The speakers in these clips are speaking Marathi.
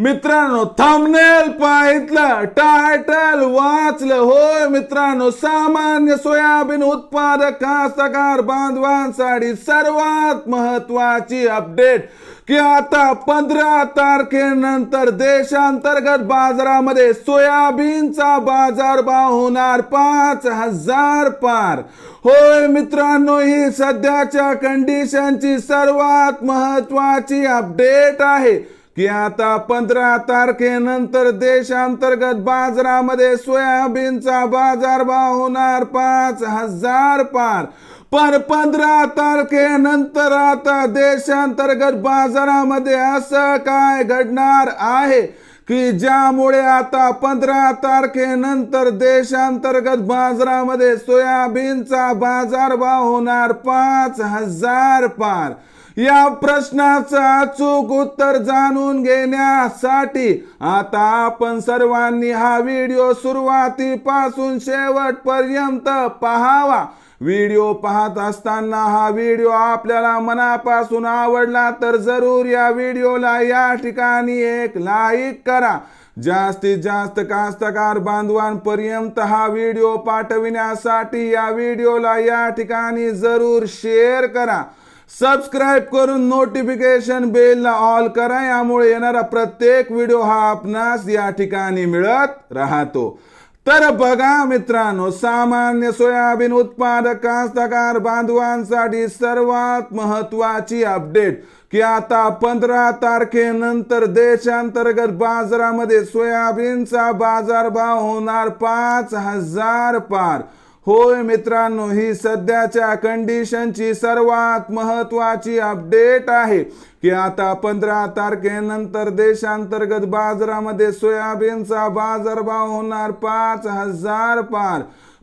मित्रांनो थंबनेल पाहितलं टायटल वाचलं. होय मित्रांनो सामान्य सोयाबीन उत्पादक कास्तकार बांधवांसाठी सर्वात महत्वाची अपडेट की आता पंधरा तारखेनंतर देशांतर्गत बाजारामध्ये सोयाबीनचा बाजारभाव होणार पाच हजार पार. होय मित्रांनो ही सध्याच्या कंडिशनची सर्वात महत्वाची अपडेट आहे. की आता पंधरा तारखेनंतर देशांतर्गत बाजारामध्ये सोयाबीनचा बाजारभाव होणार पाच हजार पार. पण पंधरा तारखेनंतर आता देशांतर्गत बाजारामध्ये असं काय घडणार आहे? की ज्यामुळे आता पंधरा तारखेनंतर देशांतर्गत बाजारामध्ये सोयाबीनचा बाजारभाव होणार पाच हजार पार. या प्रश्नाचं अचूक उत्तर जाणून घेण्यासाठी आता आपण सर्वांनी हा व्हिडिओ सुरुवातीपासून शेवटपर्यंत पहावा. व्हिडिओ पाहत असताना हा व्हिडिओ आपल्याला मनापासून आवडला तर जरूर या व्हिडिओला या ठिकाणी एक लाईक करा. जास्तीत जास्त कास्तकार बांधवांपर्यंत हा व्हिडिओ पाठविण्यासाठी या व्हिडिओला या ठिकाणी जरूर शेअर करा. सबस्क्राईब करून नोटिफिकेशन बेलला ऑल करा. यामुळे येणारा प्रत्येक व्हिडिओ हा आपणास या ठिकाणी मिळत राहतो. तर बघा मित्रांनो सामान्य सोयाबीन उत्पादक कास्तकार बांधवांसाठी सर्वात महत्वाची अपडेट की आता पंधरा तारखेनंतर देशांतर्गत बाजारामध्ये सोयाबीनचा बाजारभाव होणार पाच हजार पार. होय मित्रांनो ही सध्याच्या कंडिशनची सर्वात महत्वाची अपडेट आहे की आता पंधरा तारखेनंतर देशांतर्गत बाजारामध्ये सोयाबीनचा बाजारभाव होणार पाच हजार पार.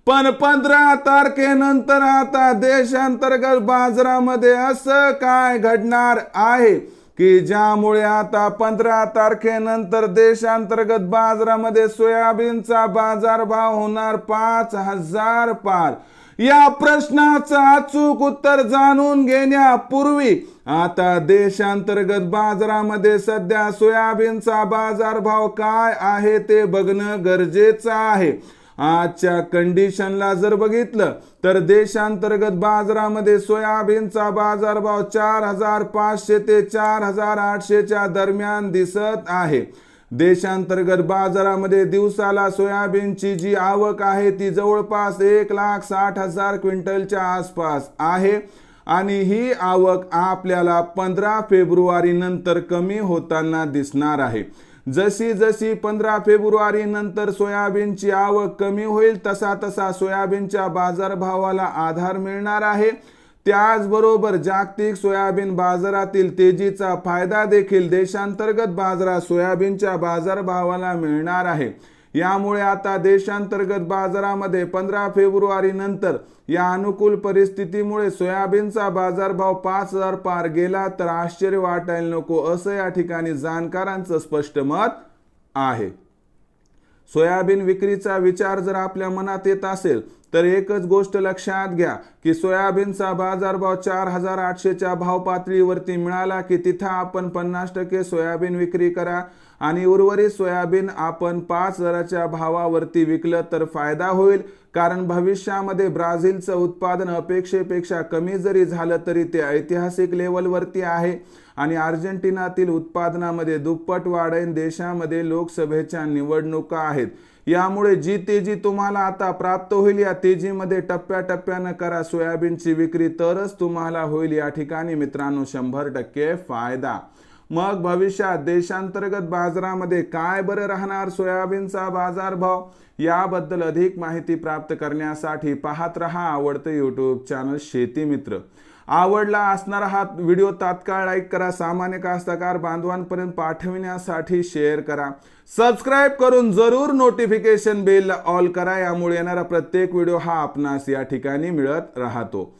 पण पंधरा तारखेनंतर आता देशांतर्गत बाजारामध्ये असं काय घडणार आहे? की ज्यामुळे आता पंधरा तारखेनंतर देशांतर्गत बाजारामध्ये सोयाबीनचा बाजारभाव होणार पाच हजार पार. या प्रश्नाचं अचूक उत्तर जाणून घेण्यापूर्वी आता देशांतर्गत बाजारामध्ये सध्या सोयाबीनचा बाजारभाव काय आहे ते बघणं गरजेचं आहे. आजच्या कंडिशनला जर बघितलं तर देशांतर्गत बाजारामध्ये सोयाबीनचा बाजारभाव चार हजार पाचशे ते चार हजार आठशेच्या दरम्यान दिसत आहे. देशांतर्गत बाजारामध्ये दिवसाला सोयाबीनची जी आवक आहे ती जवळपास एक लाख साठ हजार क्विंटलच्या आसपास आहे. आणि ही आवक आपल्याला पंधरा फेब्रुवारी नंतर कमी होताना दिसणार आहे. जशी जशी पंधरा फेब्रुवारी नंतर सोयाबीनची आवक कमी होईल तसा तसा सोयाबीनच्या बाजारभावाला आधार मिळणार आहे. त्याचबरोबर जागतिक सोयाबीन बाजारातील तेजीचा फायदा देखील देशांतर्गत बाजारात सोयाबीनच्या बाजारभावाला मिळणार आहे. यामुळे आता देशांतर्गत बाजारामध्ये पंधरा फेब्रुवारी नंतर या अनुकूल परिस्थितीमुळे सोयाबीनचा बाजारभाव पाच हजार पार गेला तर आश्चर्य वाटायला नको असं या ठिकाणी जाणकारांचं स्पष्ट मत आहे. सोयाबीन विक्रीचा विचार जर आपल्या मनात येत असेल तर एकच गोष्ट लक्षात घ्या की सोयाबीनचा बाजारभाव चार हजार आठशेच्या भाव पातळीवरती मिळाला की तिथं आपण पन्नास टक्के सोयाबीन विक्री करा. आणि उर्वरित सोयाबीन आपण पाच हजाराच्या भावावरती विकलं तर फायदा होईल. कारण भविष्यामध्ये ब्राझीलचं उत्पादन अपेक्षेपेक्षा कमी जरी झालं तरी ते ऐतिहासिक लेवलवरती आहे. आणि अर्जेंटिनातील उत्पादनामध्ये दुप्पट वाढेल देशामध्ये लोकसभेच्या निवडणुका आहेत. यामुळे जी तेजी तुम्हाला आता प्राप्त होईल या तेजीमध्ये टप्प्याटप्प्यानं करा सोयाबीनची विक्री तरच तुम्हाला होईल. या ठिकाणी मित्रांनो शंभर टक्के फायदा. मग भविष्यात देशांतर्गत बाजारामध्ये काय बरं राहणार? सोयाबीनचा बाजारभाव? याबद्दल अधिक माहिती प्राप्त करण्यासाठी पाहत रहा आवडतं यूट्यूब चॅनल शेती मित्र. आवडला असणारा हा व्हिडिओ तात्काळ लाईक करा. सामान्य कास्तकार बांधवांपर्यंत पाठविण्यासाठी शेअर करा. सबस्क्राईब करून जरूर नोटिफिकेशन बेल ऑल करा. यामुळे येणारा प्रत्येक व्हिडिओ हा आपणास या ठिकाणी मिळत राहतो.